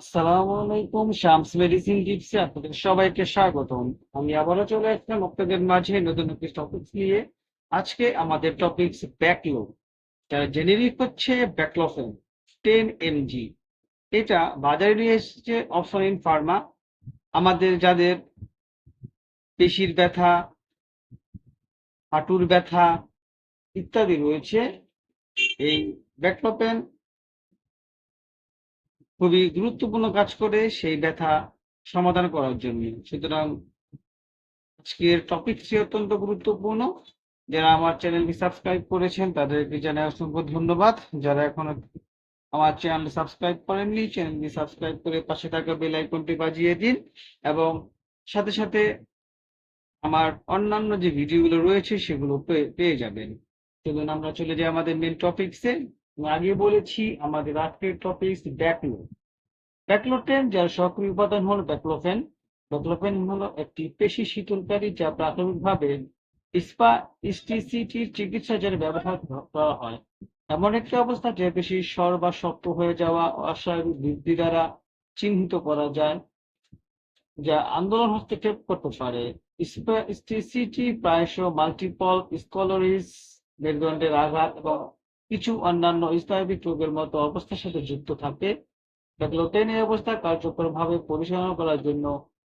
আসসালামু আলাইকুম, শামস মেডিসিন টিপসে আপনাদের সবাইকে স্বাগতম। আমি আবারও চলে আসলাম আপনাদের মাঝে নতুন একটি টপিকস নিয়ে। আজকে আমাদের টপিকস ব্যাকলো যার জেনেরিক হচ্ছে ব্যাকলোফেন টেন এমজি এটা বাজারে নিয়ে এসেছে অপশন ইন ফার্মা আমাদের যাদের পেশির ব্যথা, হাঁটুর ব্যথা ইত্যাদি রয়েছে, এই ব্যাকলোপেন খুবই গুরুত্বপূর্ণ কাজ করে সেই ব্যথা সমাধান করার জন্য। সুতরাং আজকের টপিকটি অত্যন্ত গুরুত্বপূর্ণ। যারা আমার চ্যানেলটি সাবস্ক্রাইব করেছেন, তাদেরকে জানাই অসংখ্য ধন্যবাদ। যারা এখনও আমার চ্যানেল সাবস্ক্রাইব করেননি চ্যানেলটি সাবস্ক্রাইব করে পাশে থাকা বেল আইকনটি বাজিয়ে দিন এবং সাথে সাথে আমার অন্যান্য যে ভিডিওগুলো রয়েছে, সেগুলো পেয়ে যাবেন। চলুন আমরা চলে যাই আমাদের মেন টপিকসে আগে বলেছি, আমাদের আজকের টপিক ব্যাকলো ব্যাকলোটেন যার সক্রিয় উপাদান হল ব্যাকলোফেন ব্যাকলোফেন হল একটি পেশি শীতলকারী যা প্রাথমিকভাবে স্পা স্টিসিটির চিকিৎসা যার ব্যবহার করা হয়। এমন একটি অবস্থা যে পেশি স্বর বা শক্ত হয়ে যাওয়া, অস্বাভাবিক বৃদ্ধি দ্বারা চিহ্নিত করা যায়, যা আন্দোলন হস্তক্ষেপ করতে পারে। স্টিসিটি প্রায়শ মাল্টিপল স্কলোরিস মেরুদণ্ডের আঘাত এবং কিছু অন্যান্য স্নায়বিক রোগের মতো অবস্থার সাথে যুক্ত থাকে। ব্যাকলোটেন এই অবস্থা কার্যকরভাবে পরিচালনা করার জন্য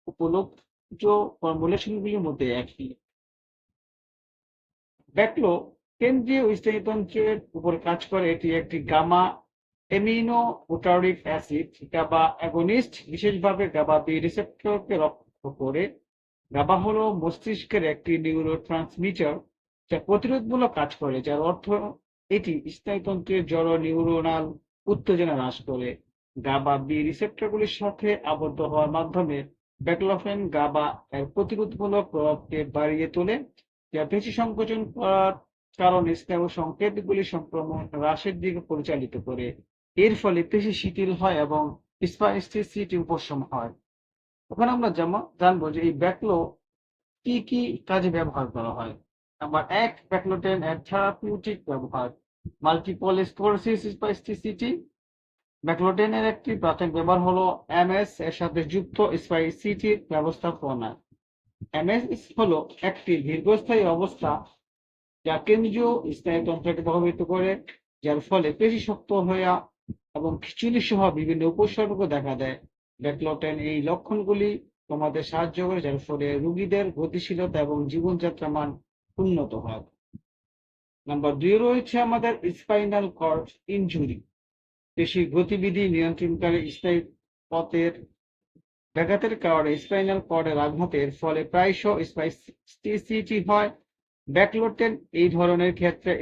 উপলব্ধ ফর্মুলেশনগুলির মধ্যে একটি। ব্যাকলো কেন্দ্রীয় স্নায়ুতন্ত্রের উপর কাজ করে এটি একটি gamma amino butyric acid GABA agonist বিশেষভাবে গাবা বি রিসেপ্টরকে রক্ষা করে। গাবা হলো মস্তিষ্কের একটি নিউরো ট্রান্সমিটার যা প্রতিরোধমূলক কাজ করে, যার অর্থ এটি স্নায়ুতন্ত্রের জড় নিউরোনাল উত্তেজনা হ্রাস করে। গাবা বি রিসেপ্টরগুলির সাথে আবদ্ধ হওয়ার মাধ্যমে ব্যাকলফেন গাবা এর প্রতিরোধমূলক প্রভাবকে বাড়িয়ে তোলে, যা পেশি সংকোচন করার কারণে স্নায়ু সংকেতগুলি সংক্রমণ হ্রাসের দিকে পরিচালিত করে। এর ফলে পেশি শিথিল হয় এবং স্পাইস্টিসিটি উপশম হয়। ওখানে আমরা জানব যে এই ব্যাকলো কি কি কাজে ব্যবহার করা হয়। নাম্বার এক ব্যাকলোটেন এর থেরাপিউটিক ব্যবহার। মাল্টিপল স্ক্লেরোসিস স্পাইস্টিসিটি ব্যাকলোটেনের একটি প্রাথমিক ব্যবহার হলো এমএস এর সাথে যুক্ত স্পাইসিটি ব্যবস্থাপনা। এমএস হলো একটি দীর্ঘস্থায়ী অবস্থা যা কেন্দ্রীয় স্নায়ুতন্ত্রকে প্রভাবিত করে, যার ফলে পেশি শক্ত হয়ে এবং খিচুড়ি সহ বিভিন্ন উপসর্গ দেখা দেয়। ব্যাকলোটেন এই লক্ষণগুলি তোমাদের সাহায্য করে, যার ফলে রোগীদের গতিশীলতা এবং জীবনযাত্রা মান উন্নত হয় নাম্বার দুই রয়েছে আমাদের স্পাইনাল কর্ড ইনজুরি পেশি গতিবিধি নিয়ন্ত্রণকারী স্নায়ু পথের ব্যাঘাতের কারণে স্পাইনাল কর্ডের আঘাতের ফলে প্রায়শ স্পাইসিটি হয়। ব্যাকলোটেন এই ধরনের ক্ষেত্রে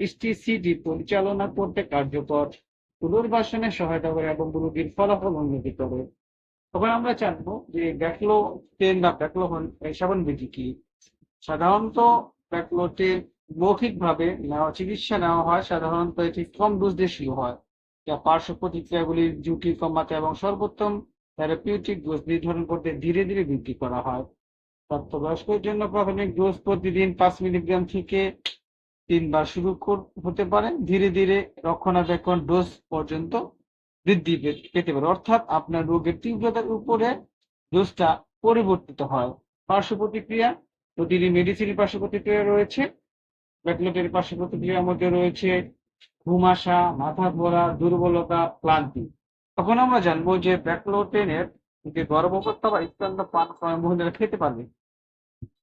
স্টিসিটি পরিচালনা করতে কার্যকর, পুনর্বাসনে সহায়তা করে এবং রোগীর ফলাফল উন্নতি করে। তখন আমরা জানব যে ব্যাকলো টেন বা ব্যাকলোহন, এই সেবনবিধি কি? সাধারণত ব্যাকলোটেন মৌখিকভাবে নেওয়া, চিকিৎসা নেওয়া হয়, সাধারণত এটি কম ডোজ দিয়ে শুরু হয়। যা পার্শ্ব প্রতিক্রিয়াগুলির ঝুঁকি কমাতে এবং সর্বোত্তম থেরাপিউটিক ডোজ নির্ধারণ করতে ধীরে ধীরে বৃদ্ধি করা হয়। প্রাপ্তবয়স্কের জন্য প্রাথমিক ডোজ প্রতিদিন পাঁচ মিলিগ্রাম থেকে তিনবার শুরু হতে পারে। ধীরে ধীরে রক্ষণাবেক্ষণ ডোজ পর্যন্ত বৃদ্ধি পেতে পারে। অর্থাৎ আপনার রোগের তীব্রতার উপরে ডোজটা পরিবর্তিত হয়। পার্শ্ব প্রতিক্রিয়া প্রতিটি মেডিসিনের পার্শ্ব প্রতিক্রিয়া রয়েছে ব্যাকলোটের পার্শ্ব প্রতিক্রিয়ার মধ্যে রয়েছে ঘুম আসা মাথা ঘোরা, দুর্বলতা, ক্লান্তি। তখন আমরা জানব যে ব্যাকলোটেনের যে গর্ভবত্তা বা স্তন্যপান করা মহিলারা খেতে পারবে।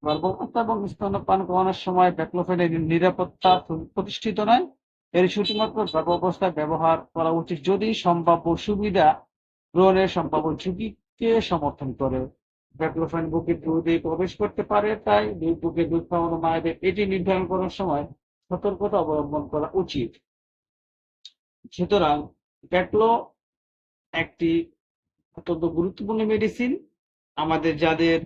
গর্ভবত্তা এবং স্তন্যপান করানোর সময় ব্যাকলোফেনের নিরাপত্তা প্রতিষ্ঠিত নয়। এর শুধুমাত্র গর্ভাবস্থায় ব্যবহার করা উচিত যদি সম্ভাব্য সুবিধা গ্রহণের সম্ভাব্য ঝুঁকিকে সমর্থন করে। ব্যাকলোফেন বুকের দুধে প্রবেশ করতে পারে, তাই বুকে দুধ খাওয়ানো মায়েদের এটি নির্ধারণ করার সময় সতর্কতা অবলম্বন করা উচিত। সুতরাং ব্যাকলো একটি অত্যন্ত গুরুত্বপূর্ণ মেডিসিন আমাদের যাদের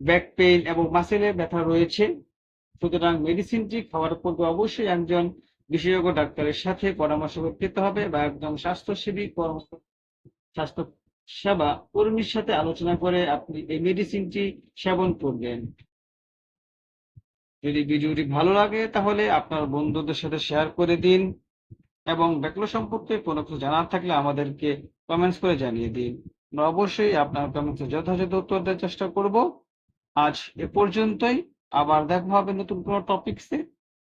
ব্যাক পেইন এবং মাসেলের ব্যথা রয়েছে, সুতরাং মেডিসিনটি খাওয়ার পূর্বে অবশ্যই একজন বিশেষজ্ঞ ডাক্তারের সাথে পরামর্শ করে খেতে হবে বা একজন স্বাস্থ্যসেবী পরামর্শ স্বাস্থ্য সেবা কর্মীর সাথে আলোচনা করে আপনি এই মেডিসিনটি সেবন করবেন। যদি ভিডিওটি ভালো লাগে তাহলে আপনার বন্ধুদের সাথে শেয়ার করে দিন এবং ব্যাকলো সম্পর্কে কোনো কিছু জানার থাকলে আমাদেরকে কমেন্টস করে জানিয়ে দিন। আমরা অবশ্যই আপনার কমেন্টসের যথাযথ উত্তর দেওয়ার চেষ্টা করব। আজ এ পর্যন্তই। আবার দেখা হবে নতুন কোনো টপিকসে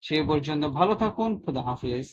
সে পর্যন্ত ভালো থাকুন। খুদা হাফিজ।